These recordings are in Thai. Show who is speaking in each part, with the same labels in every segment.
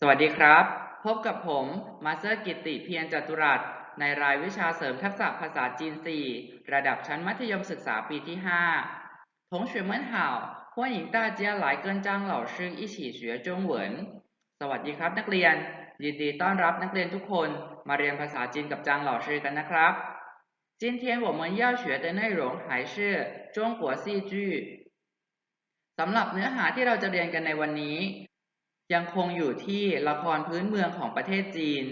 Speaker 1: สวัสดีครับ พบกับผมมาสเตอร์กิตติเพียรจตุรัส ในรายวิชาเสริมทักษะภาษาจีน 4 ระดับชั้นมัธยมศึกษาปีที่ 5同学们好欢迎大家来跟张老师一起学中文สวัสดีครับนักเรียน ยินดีต้อนรับนักเรียนทุกคนมาเรียนภาษาจีนกับจางเหล่าชื่อกันนะครับ今天我们要学的内容还是中国戏剧สำหรับเนื้อหาที่เราจะเรียนกันในวันนี้ ยังคงอยู่ที่ละครพื้นเมืองของประเทศจีน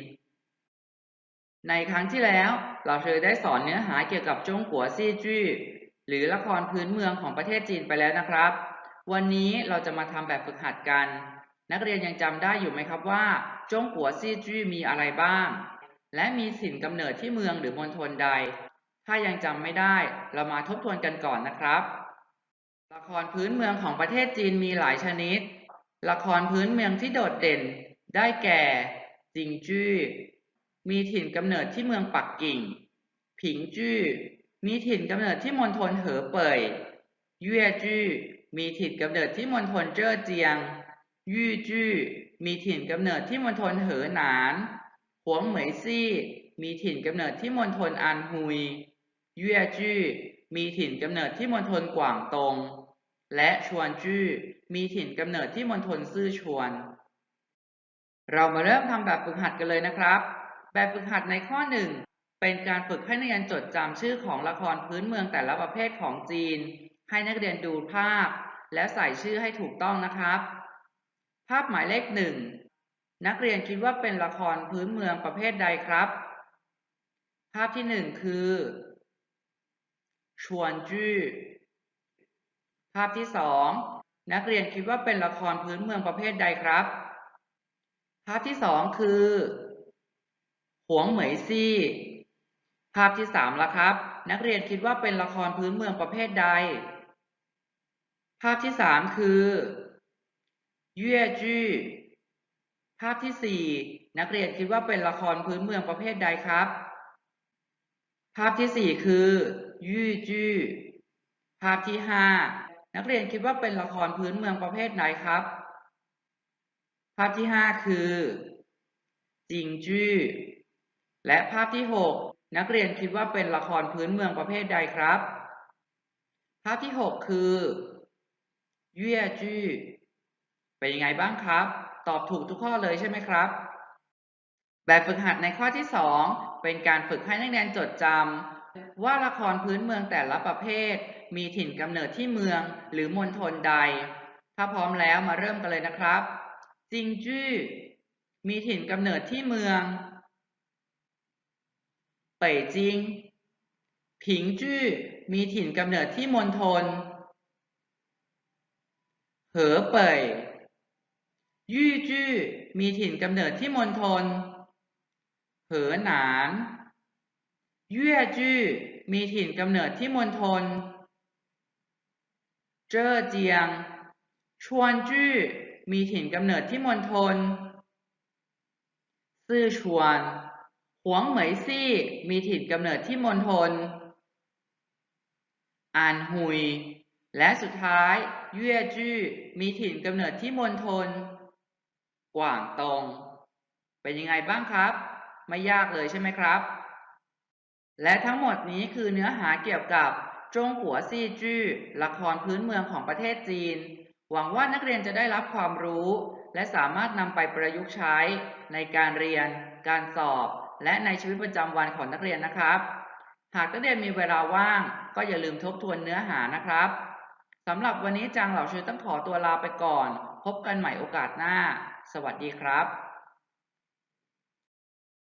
Speaker 1: ในครั้งที่แล้วเราเคยได้สอนเนื้อหาเกี่ยวกับจงกัวซี่จี้หรือละครพื้นเมืองของประเทศจีนไปแล้วนะครับ วันนี้เราจะมาทำแบบฝึกหัดกัน นักเรียนยังจำได้อยู่ไหมครับว่า จงกัวซี่จี้มีอะไรบ้าง และมีถิ่นกำเนิดที่เมืองหรือมณฑลใด ถ้ายังจำไม่ได้เรามาทบทวนกันก่อนนะครับ ละครพื้นเมืองของประเทศจีนมีหลายชนิด ละครพื้นเมืองที่โดดเด่นได้แก่จิงจื้อ มีถิ่นกำเนิดที่เมืองปักกิ่ง ผิงจื้อ มีถิ่นกำเนิดที่มณฑลเหอเป่ยเย่จื้อ มีถิ่นกำเนิดที่มณฑลเจ้อเจียงยู่จื้อ มีถิ่นกำเนิดที่มณฑลเหอหนาน หวงเหมยซี่ มีถิ่นกำเนิดที่มณฑลอันฮุย เย่จื้อ มีถิ่นกำเนิดที่มณฑลกวางตง และชวนจื้อ มีถิ่นกำเนิดที่มณฑลซื่อชวน เรามาเริ่มทำแบบฝึกหัดกันเลยนะครับ แบบฝึกหัดในข้อหนึ่งเป็นการฝึกให้นักเรียนจดจำชื่อของละครพื้นเมืองแต่ละประเภทของจีน ให้นักเรียนดูภาพ และใส่ชื่อให้ถูกต้องนะครับ ภาพหมายเลขหนึ่งนักเรียนคิดว่าเป็นละครพื้นเมืองประเภทใดครับ ภาพที่หนึ่งคือชวนจื้อภาพที่สอง นักเรียนคิดว่าเป็นละครพื้นเมืองประเภทใดครับ ภาพที่สองคือหวงเหมยซี่ ภาพที่สามละครับ นักเรียนคิดว่าเป็นละครพื้นเมืองประเภทใด ภาพที่สามคือเย่จื้อภาพที่สี่นักเรียนคิดว่าเป็นละครพื้นเมืองประเภทใดครับ ภาพที่สี่คือยี่จื้อภาพที่ห้า นักเรียนคิดว่าเป็นละครพื้นเมืองประเภทไหนครับ ภาพที่ห้าคือจิงจื้อและภาพที่หกนักเรียนคิดว่าเป็นละครพื้นเมืองประเภทใดครับ ภาพที่หกคือเย่ยจื้อเป็นยังไงบ้างครับ ตอบถูกทุกข้อเลยใช่ไหมครับ แบบฝึกหัดในข้อที่สองเป็นการฝึกให้นักเรียนจดจำว่าละครพื้นเมืองแต่ละประเภท มีถิ่นกำเนิดที่เมืองหรือมณฑลใด ถ้าพร้อมแล้วมาเริ่มกันเลยนะครับ จิงจื้อ มีถิ่นกำเนิดที่เมือง เป่ยจิง ผิงจื้อ มีถิ่นกำเนิดที่มณฑล เหอเป่ยยู่จื้อ มีถิ่นกำเนิดที่มณฑล เหอหนานเย่จื้อ มีถิ่นกำเนิดที่มณฑล เจ้อเจียง ชวนจื้อ มีถิ่นกำเนิดที่มณฑลซื่อชวนหวงเหมยซี่ มีถิ่นกำเนิดที่มณฑลอานฮุย และสุดท้ายเย่จื้อ มีถิ่นกำเนิดที่มณฑลกว่างตง เป็นยังไงบ้างครับ ไม่ยากเลยใช่ไหมครับ และทั้งหมดนี้คือเนื้อหาเกี่ยวกับ จงกัวซี่จื้อละครพื้นเมืองของประเทศจีน หวังว่านักเรียนจะได้รับความรู้ และสามารถนำไปประยุกต์ใช้ ในการเรียน การสอบ และในชีวิตประจำวันของนักเรียนนะครับ หากนักเรียนมีเวลาว่าง ก็อย่าลืมทบทวนเนื้อหานะครับสำหรับวันนี้จางเหล่าชื่อต้องขอตัวลาไปก่อน พบกันใหม่โอกาสหน้า สวัสดีครับ